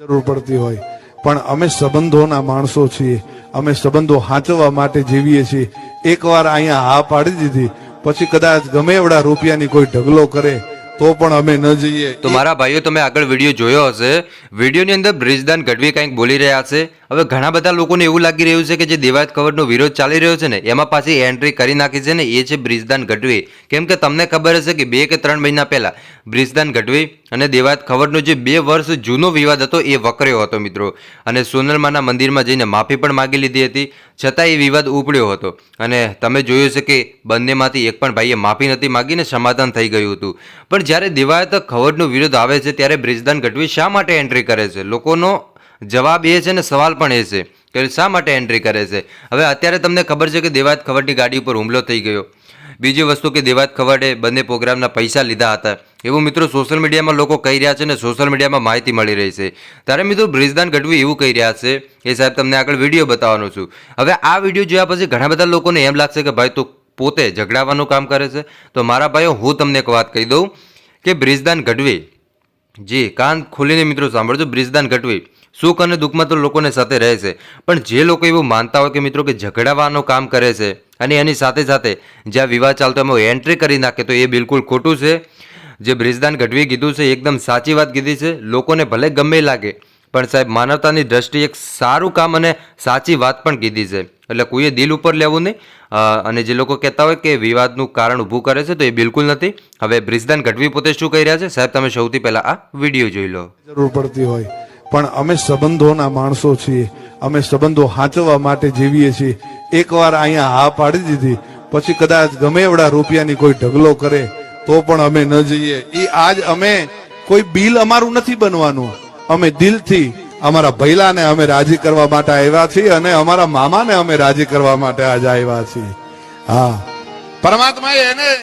જરૂર પડતી હોય. પણ અમે સંબંધોના માણસો છીએ. અમે સંબંધો હાંચવા માટે જીવીએ છીએ. એકવાર અહીંયા હા પાડી દીધી. પછી કદાચ ગમે એવડા રૂપિયાની કોઈ ઢગલો કરે. તો પણ અમે ન જઈએ. તો મારા ભાઈઓ, તમે આગળ વીડિયો જોયો હશે. વિડીયોની અંદર બ્રિજદાન ગઢવી કંઈક બોલી રહ્યા છે. હવે ઘણા બધા લોકોને એવું લાગી રહ્યું છે કે જે દેવાયત ખબરનો વિરોધ ચાલી રહ્યો છે ને, એમાં પાછી એન્ટ્રી કરી નાખી છે ને, એ છે બ્રિજદાન ગઢવી. કેમ કે તમને ખબર હશે કે બે કે ત્રણ મહિના પહેલા બ્રિજદાન ગઢવી અને દેવાયત ખબરનો જે બે વર્ષ જૂનો વિવાદ હતો, એ વકર્યો હતો મિત્રો. અને સોનલમાના મંદિરમાં જઈને માફી પણ માગી લીધી હતી. છતાં એ વિવાદ ઉપડ્યો હતો. અને તમે જોયું છે કે બંનેમાંથી એક પણ ભાઈએ માફી નથી માગીને સમાધાન થઈ ગયું હતું. પણ જ્યારે દેવાયત ખવડનો વિરોધ આવે છે, ત્યારે બ્રિજદાન ગઢવી શા માટે એન્ટ્રી કરે છે? લોકોનો જવાબ એ છે ને સવાલ પણ એ છે કે શા માટે એન્ટ્રી કરે છે? હવે અત્યારે તમને ખબર છે કે દેવાયત ખવડની ગાડી ઉપર હુમલો થઈ ગયો. બીજી વસ્તુ કે દેવાત ખવડે બંને પ્રોગ્રામના પૈસા લીધા હતા. એવું મિત્રો સોશિયલ મીડિયામાં લોકો કહી રહ્યા છે ને સોશિયલ મીડિયામાં માહિતી મળી રહી છે. ત્યારે મિત્રો બ્રિજદાન ગઢવી એવું કહી રહ્યા છે. એ સાહેબ તમને આગળ વીડિયો બતાવવાનો છું. હવે આ વીડિયો જોયા પછી ઘણા બધા લોકોને એમ લાગશે કે ભાઈ તું પોતે ઝઘડાવાનું કામ કરે છે. તો મારા ભાઈઓ, હું તમને એક વાત કહી દઉં. કે બ્રિજદાન ગઢવી જી, કાન ખોલીને મિત્રો સાંભળજો, બ્રિજદાન ગઢવી સુખ અને દુઃખમાં તો લોકોને સાથે રહે છે. પણ જે લોકો એવું માનતા હોય કે મિત્રો કે ઝઘડાવાનું કામ કરે છે અને એની સાથે સાથે જ્યાં વિવાહ ચાલતો એમાં એન્ટ્રી કરી નાખે તો એ બિલકુલ ખોટું છે. જે બ્રિજદાન ગઢવી કીધું છે એકદમ સાચી વાત કીધી છે. લોકોને ભલે ગમે લાગે પણ સાહેબ, માનવતાની દ્રષ્ટિએ એક સારું કામ અને સાચી વાત પણ કીધી છે. એટલે કોઈએ દિલ ઉપર લેવું નહીં. અને જે લોકો કહેતા હોય કે વિવાદનું કારણ ઊભું કરે છે તો એ બિલકુલ નથી. હવે બ્રિજદાન ગઢવી પોતે શું કહી રહ્યા છે? સાહેબ, તમે સૌથી પહેલા આ વીડિયો જોઈ લો. જરૂર પડતી હોય. પણ અમે સંબંધોના માણસો છીએ. અમે સંબંધો હાંચવા માટે જીવીએ છીએ. એકવાર અહીંયા હા પાડી દીધી. પછી કદાચ ગમે એવડા રૂપિયાની કોઈ ઢગલો કરે, તો પણ અમે ન જઈએ. એ આજ અમે કોઈ બિલ અમારું નથી બનવાનું. અમે દિલથી અમારા ભૈલાને અમે રાજી કરવા માટે આવ્યા છીએ અને અમારા મામાને અમે રાજી કરવા માટે આજે આવ્યા છીએ. હા. પરમાત્માએ એને